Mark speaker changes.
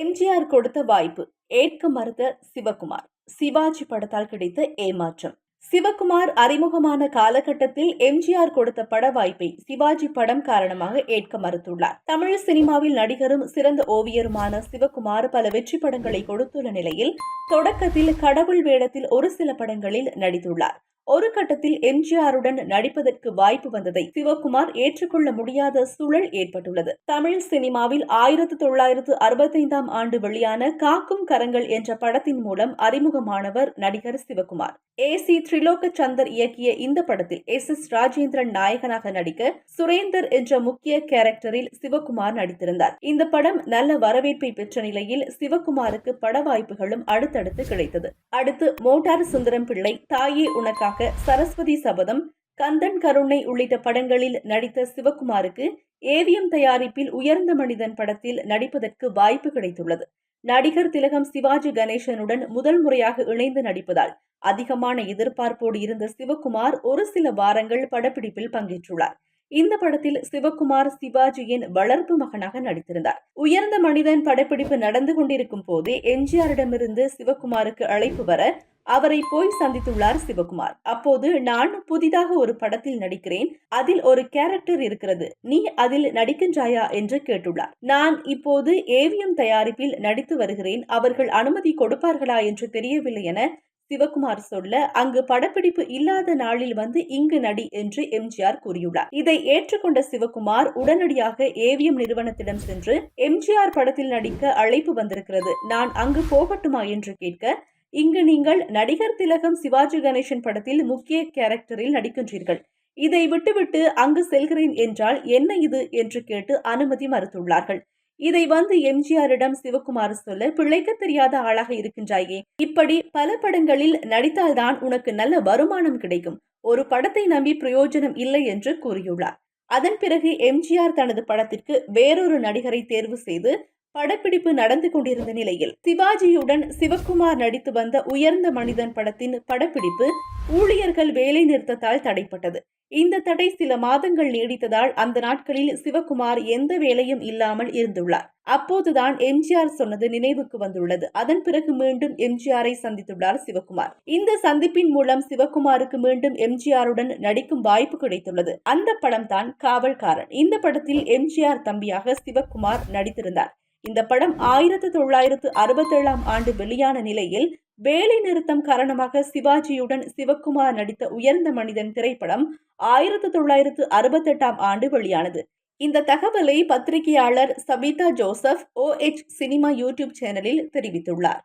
Speaker 1: எம்ஜிஆர் கொடுத்த வாய்ப்பு ஏற்க மறுத்த சிவகுமார். சிவாஜி படத்தால் கிடைத்த ஏமாற்றம். சிவகுமார் அறிமுகமான காலகட்டத்தில் எம்ஜிஆர் கொடுத்த பட வாய்ப்பை சிவாஜி படம் காரணமாக ஏற்க மறுத்துள்ளார். தமிழ் சினிமாவில் நடிகரும் சிறந்த ஓவியருமான சிவகுமார் பல வெற்றி படங்களை கொடுத்துள்ள நிலையில் தொடக்கத்தில் கடவுள் வேடத்தில் ஒரு சில படங்களில் நடித்துள்ளார். ஒரு கட்டத்தில் எம்ஜிஆருடன் நடிப்பதற்கு வாய்ப்பு வந்ததை சிவகுமார் ஏற்றுக்கொள்ள முடியாத சூழல் ஏற்பட்டுள்ளது. தமிழ் சினிமாவில் ஆயிரத்து தொள்ளாயிரத்து அறுபத்தைந்தாம் ஆண்டு வெளியான காக்கும் கரங்கள் என்ற படத்தின் மூலம் அறிமுகமானவர் நடிகர் சிவகுமார். ஏ சி திரிலோக சந்தர் இயக்கிய இந்த படத்தில் எஸ் எஸ் ராஜேந்திரன் நாயகனாக நடிக்க சுரேந்தர் என்ற முக்கிய கேரக்டரில் சிவகுமார் நடித்திருந்தார். இந்த படம் நல்ல வரவேற்பை பெற்ற நிலையில் சிவகுமாருக்கு பட வாய்ப்புகளும் அடுத்தடுத்து கிடைத்தது. அடுத்து மோட்டார் சுந்தரம் பிள்ளை தாயே உனக்காக சரஸ்வதி சபதம் கந்தன் கருணை உள்ளிட்ட படங்களில் நடித்த சிவகுமாருக்கு ஏவிஎம் தயாரிப்பில் உயர்ந்த மனிதன் படத்தில் நடிப்பதற்கு வாய்ப்பு கிடைத்துள்ளது. நடிகர் திலகம் சிவாஜி கணேசனுடன் முதல் முறையாக இணைந்து நடிப்பதால் அதிகமான எதிர்பார்ப்போடு இருந்த சிவகுமார் ஒரு சில வாரங்கள் படப்பிடிப்பில் பங்கேற்றுள்ளார். இந்த படத்தில் சிவகுமார் சிவாஜியின் வளர்ப்பு மகனாக நடித்திருந்தார். உயர்ந்த மனிதன் படப்பிடிப்பு நடந்து கொண்டிருக்கும் போதே எம்ஜிஆரிடமிருந்து சிவகுமாருக்கு அழைப்பு வர அவரை போய் சந்தித்துள்ளார் சிவகுமார். அப்போது நான் புதிதாக ஒரு படத்தில் நடிக்கிறேன் அதில் ஒரு கேரக்டர் இருக்கிறது நீ அதில் நடிக்கின்றாயா என்று கேட்டுள்ளார். நான் இப்போது ஏவிஎம் தயாரிப்பில் நடித்து வருகிறேன் அவர்கள் அனுமதி கொடுப்பார்களா என்று தெரியவில்லை என சிவகுமார் சொல்ல அங்கு படப்பிடிப்பு இல்லாத நாளில் வந்து இங்கு நடி என்று எம்ஜிஆர் கூறியுள்ளார். இதை ஏற்றுக்கொண்ட சிவகுமார் உடனடியாக ஏவிஎம் நிறுவனத்திடம் சென்று எம்ஜிஆர் படத்தில் நடிக்க அழைப்பு வந்திருக்கிறது. நான் அங்கு போகட்டுமா? என்று கேட்க இங்கு நீங்கள் நடிகர் திலகம் சிவாஜி கணேசன் படத்தில் முக்கிய கேரக்டரில் நடிக்கின்றீர்கள். இதை விட்டுவிட்டு அங்கு செல்கிறேன் என்றால் என்ன இது? என்று கேட்டு அனுமதி மறுத்துள்ளார்கள். இதை வந்து எம்ஜிஆரிடம் சிவகுமார் சொல்ல பிழைக்க தெரியாத ஆளாக இருக்கின்றாயே. இப்படி பல படங்களில் நடித்தால்தான் உனக்கு நல்ல வருமானம் கிடைக்கும். ஒரு படத்தை நம்பி பிரயோஜனம் இல்லை என்று கூறியுள்ளார். அதன் பிறகு எம்ஜிஆர் தனது படத்திற்கு வேறொரு நடிகரை தேர்வு செய்து படப்பிடிப்பு நடந்து கொண்டிருந்த நிலையில் சிவாஜியுடன் சிவகுமார் நடித்து வந்த உயர்ந்த மனிதன் படத்தின் படப்பிடிப்பு ஊழியர்கள் வேலை நிறுத்தத்தால் தடைப்பட்டது. இந்த தடை சில மாதங்கள் நீடித்ததால் அந்த நாட்களில் சிவகுமார் எந்த வேலையும் இல்லாமல் இருந்துள்ளார். அப்போதுதான் எம்ஜிஆர் சொன்னது நினைவுக்கு வந்துள்ளது. அதன் பிறகு மீண்டும் எம்ஜிஆரை சந்தித்துள்ளார் சிவகுமார் இந்த சந்திப்பின் மூலம் சிவகுமாருக்கு மீண்டும் எம்ஜிஆருடன் நடிக்கும் வாய்ப்பு கிடைத்துள்ளது. அந்த படம் தான் காவல்காரன். இந்த படத்தில் எம்ஜிஆர் தம்பியாக சிவகுமார் நடித்திருந்தார். இந்த படம் ஆயிரத்து தொள்ளாயிரத்து அறுபத்தேழாம் ஆண்டு வெளியான நிலையில் வேலை நிறுத்தம் காரணமாக சிவாஜியுடன் சிவகுமார் நடித்த உயர்ந்த மனிதன் திரைப்படம் ஆயிரத்து தொள்ளாயிரத்து அறுபத்தெட்டாம் ஆண்டு வெளியானது. இந்த தகவலை பத்திரிகையாளர் Sabitha Joseph O H cinema YouTube சேனலில் தெரிவித்துள்ளார்.